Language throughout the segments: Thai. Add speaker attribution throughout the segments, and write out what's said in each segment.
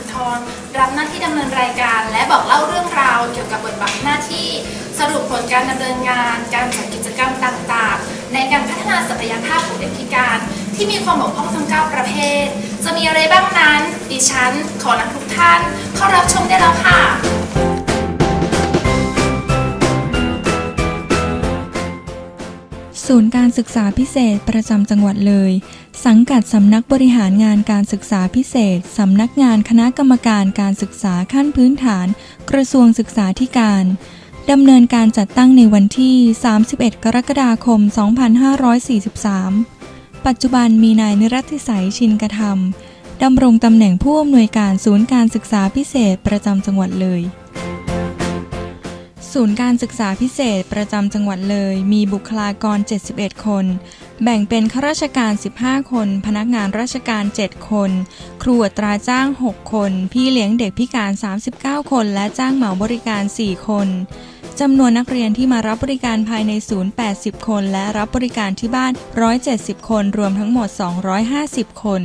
Speaker 1: นทรรับหน้าที่ดำเนินรายการ และบอกเล่าเรื่องราวเกี่ยวกับบทบาทหน้าที่ สรุปผลการดำเนินงาน การจัดกิจกรรมต่างๆ ในการพัฒนาศักยภาพของเด็กพิการ ที่มีความบกพร่องทั้ง 9 ประเภท จะมีอะไรบ้างนั้น ดิฉัน ขอนำทุกท่าน เข้ารับชมได้แล้วค่ะ
Speaker 2: ศูนย์การศึกษาพิเศษประจำจังหวัดเลย สังกัดสำนักบริหารงานการศึกษาพิเศษ สำนักงานคณะกรรมการการศึกษาขั้นพื้นฐาน กระทรวงศึกษาธิการดำเนินการจัดตั้งในวันที่ 31 กรกฎาคม 2543 ปัจจุบันมีนายนิรัติสัยชินกระทำดำรงตำแหน่งผู้อำนวยการศูนย์การศึกษาพิเศษประจำจังหวัดเลย ศูนย์การศึกษาพิเศษประจำจังหวัดเลย มีบุคลากร 71 คน แบ่งเป็นข้าราชการ 15 คน พนักงานราชการ 7 คน ครูอัตราจ้าง 6 คน พี่เลี้ยงเด็กพิการ 39 คน และจ้างเหมาบริการ 4 คนจำนวนนักเรียนที่มารับบริการภายในศูนย์ 80 คน และรับบริการที่บ้าน 170 คน รวมทั้งหมด 250 คน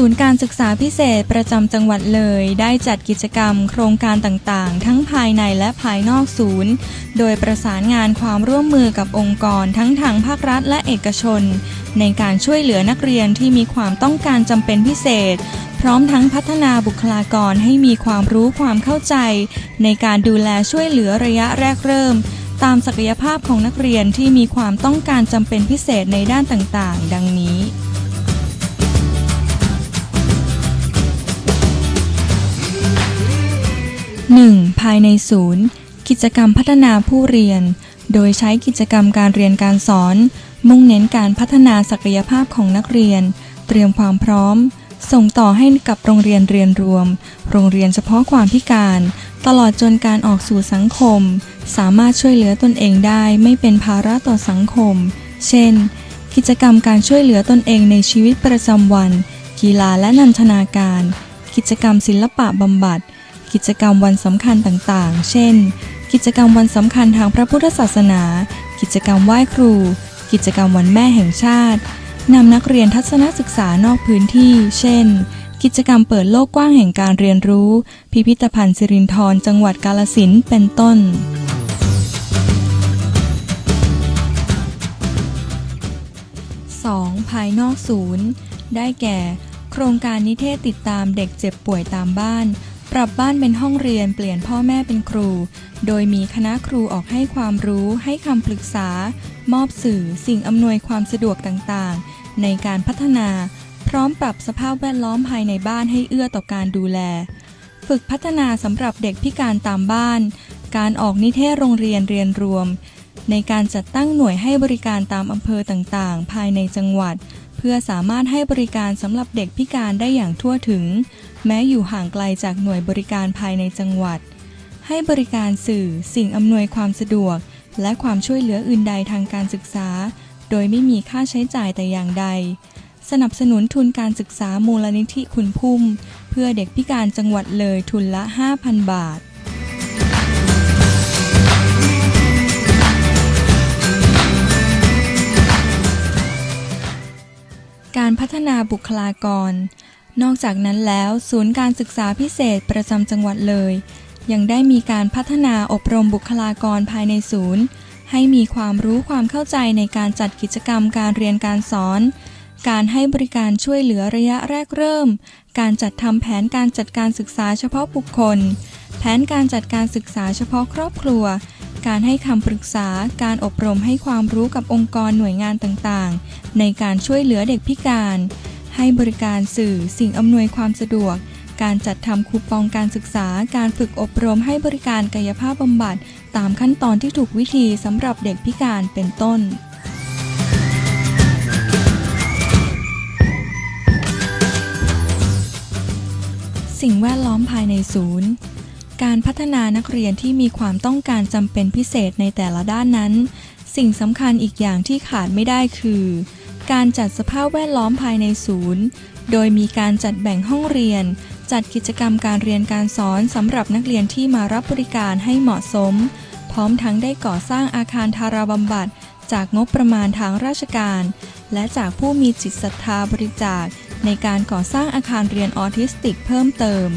Speaker 2: ศูนย์การศึกษาพิเศษประจำจังหวัดเลย ได้จัดกิจกรรม โครงการต่างๆ ทั้งภายในและภายนอกศูนย์ โดยประสานงานความร่วมมือกับองค์กรทั้งทางภาครัฐและเอกชน ในการช่วยเหลือนักเรียนที่มีความต้องการจำเป็นพิเศษ พร้อมทั้งพัฒนาบุคลากรให้มีความรู้ความเข้าใจ ในการดูแลช่วยเหลือระยะแรกเริ่ม ตามศักยภาพของนักเรียนที่มีความต้องการจำเป็นพิเศษในด้านต่างๆ ดังนี้ 1. ภายในศูนย์กิจกรรมพัฒนาผู้เรียน โดยใช้กิจกรรมการเรียนการสอน มุ่งเน้นการพัฒนาศักยภาพของนักเรียน เตรียมความพร้อม ส่งต่อให้กับโรงเรียนเรียนรวม โรงเรียนเฉพาะความพิการ ตลอดจนการออกสู่สังคม สามารถช่วยเหลือตนเองได้ไม่เป็นภาระต่อสังคม เช่น กิจกรรมการช่วยเหลือตนเองในชีวิตประจำวัน กีฬาและนันทนาการ กิจกรรมศิลปะบำบัด กิจกรรมวันสำคัญต่างๆ เช่น กิจกรรมวันสำคัญทางพระพุทธศาสนา กิจกรรมไหว้ครู กิจกรรมวันแม่แห่งชาตินำนักเรียนทัศนศึกษานอกพื้นที่ เช่น กิจกรรมเปิดโลกกว้างแห่งการเรียนรู้ พิพิธภัณฑ์สิรินธรจังหวัดกาลสินเป็นต้น 2. ภายนอกศูนย์ ได้แก่ โครงการนิเทศติดตามเด็กเจ็บป่วยตามบ้าน ปรับบ้านเป็นห้องเรียนเปลี่ยนพ่อแม่เป็นครู โดยมีคณะครูออกให้ความรู้ให้คำปรึกษา มอบสื่อสิ่งอำนวยความสะดวกต่างๆ ในการพัฒนา พร้อมปรับสภาพแวดล้อมภายในบ้านให้เอื้อต่อการดูแล ฝึกพัฒนาสำหรับเด็กพิการตามบ้าน การออกนิเทศโรงเรียนเรียนรวม ในการจัดตั้งหน่วยให้บริการตามอำเภอต่างๆ ภายในจังหวัด เพื่อสามารถให้บริการสำหรับเด็กพิการได้อย่างทั่วถึง แม้อยู่ห่างไกลจากหน่วยบริการภายในจังหวัด ให้บริการสื่อสิ่งอำนวยความสะดวก และความช่วยเหลืออื่นใดทางการศึกษา โดยไม่มีค่าใช้จ่ายแต่อย่างใด สนับสนุนทุนการศึกษามูลนิธิคุณพุ่ม เพื่อเด็กพิการจังหวัดเลยทุนละ 5,000 บาท การพัฒนาบุคลากร นอกจากนั้นแล้วศูนย์การศึกษาพิเศษประจำจังหวัดเลย ยังได้มีการพัฒนาอบรมบุคลากรภายในศูนย์ ให้มีความรู้ความเข้าใจในการจัดกิจกรรมการเรียนการสอน การให้บริการช่วยเหลือระยะแรกเริ่ม การจัดทำแผนการจัดการศึกษาเฉพาะบุคคล แผนการจัดการศึกษาเฉพาะครอบครัว การให้คำปรึกษา การอบรมให้ความรู้กับองค์กรหน่วยงานต่างๆ ในการช่วยเหลือเด็กพิการ ให้บริการสื่อสิ่งอำนวยความสะดวก การจัดทำคูปองการศึกษา การฝึกอบรมให้บริการกายภาพบำบัด ตามขั้นตอนที่ถูกวิธีสำหรับเด็กพิการเป็นต้นสิ่งแวดล้อมภายในศูนย์ การพัฒนานักเรียนที่มีความต้องการจำเป็นพิเศษในแต่ละด้านนั้น สิ่งสำคัญอีกอย่างที่ขาดไม่ได้คือ การจัดสภาพแวดล้อมภายในศูนย์ โดยมีการจัดแบ่งห้องเรียน จัดกิจกรรมการเรียนการสอนสำหรับนักเรียนที่มารับบริการให้เหมาะสม พร้อมทั้งได้ก่อสร้างอาคารทาราบำบัด จากงบประมาณทางราชการ และจากผู้มีจิตศรัทธาบริจาค ในการก่อสร้างอาคารเรียนออทิสติกเพิ่มเติม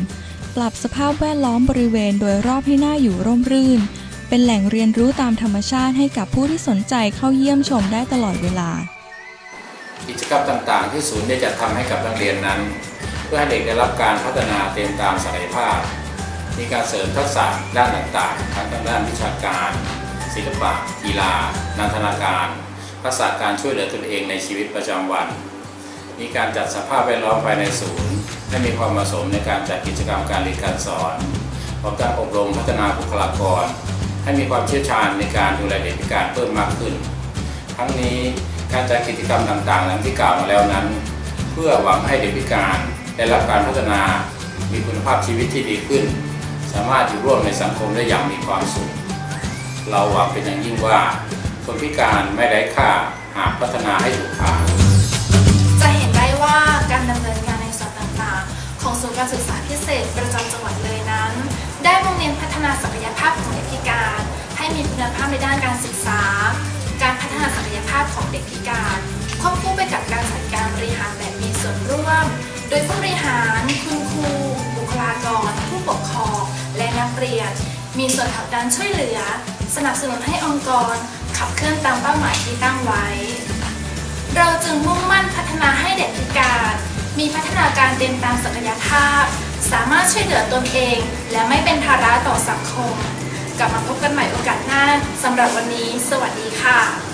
Speaker 2: รับสภาพแวดล้อมบริเวณโดยรอบให้น่าอยู่ร่มรื่น เป็นแหล่งเรียนรู้ตามธรรมชาติให้กับผู้ที่สนใจเข้าเยี่ยมชมได้ตลอดเวลา
Speaker 3: กิจกรรมต่างๆ ที่ศูนย์ได้จัดทำให้กับนักเรียนนั้น เพื่อให้เด็กได้รับการพัฒนาเต็มตามศักยภาพ มีการเสริมทักษะด้านต่างๆทั้งด้านวิชาการ ศิลปะกีฬานันทนาการทักษะการช่วยเหลือตนเองในชีวิตประจำวัน มีการจัดสภาพแวดล้อมภายในศูนย์ ให้มีความเหมาะสมในการจัดกิจกรรมการเรียนการสอนพร้อมทั้งอบรมพัฒนาบุคลากร ให้มีความเชี่ยวชาญในการดูแลเด็กพิการเพิ่มมากขึ้น ทั้งนี้การจัดกิจกรรมต่างๆ ดังที่กล่าวมาแล้วนั้น เพื่อหวังให้เด็กพิการได้รับการพัฒนา มีคุณภาพชีวิตที่ดีขึ้น สามารถอยู่ร่วมในสังคมได้อย่างมีความสุข เราหวังเป็นอย่างยิ่งว่า คนพิการไม่ไร้ค่าหากพัฒนาให้ถูกทาง
Speaker 1: ด็กพิการควบคู่ไปกับการจัดการบริหารแบบมีส่วนร่วม โดยผู้บริหารคุณครู บุคลากร ผู้ปกครอง และนักเรียน มีส่วนผลักดันช่วยเหลือ สนับสนุนให้องค์กร ขับเคลื่อนตามเป้าหมายที่ตั้งไว้ เราจึงมุ่งมั่นพัฒนาให้เด็กพิการ มีพัฒนาการเต็มตามศักยภาพ สามารถช่วยเหลือตนเอง และไม่เป็นภาระต่อสังคม กลับมาพบกันใหม่โอกาสหน้าสำหรับวันนี้ สวัสดีค่ะ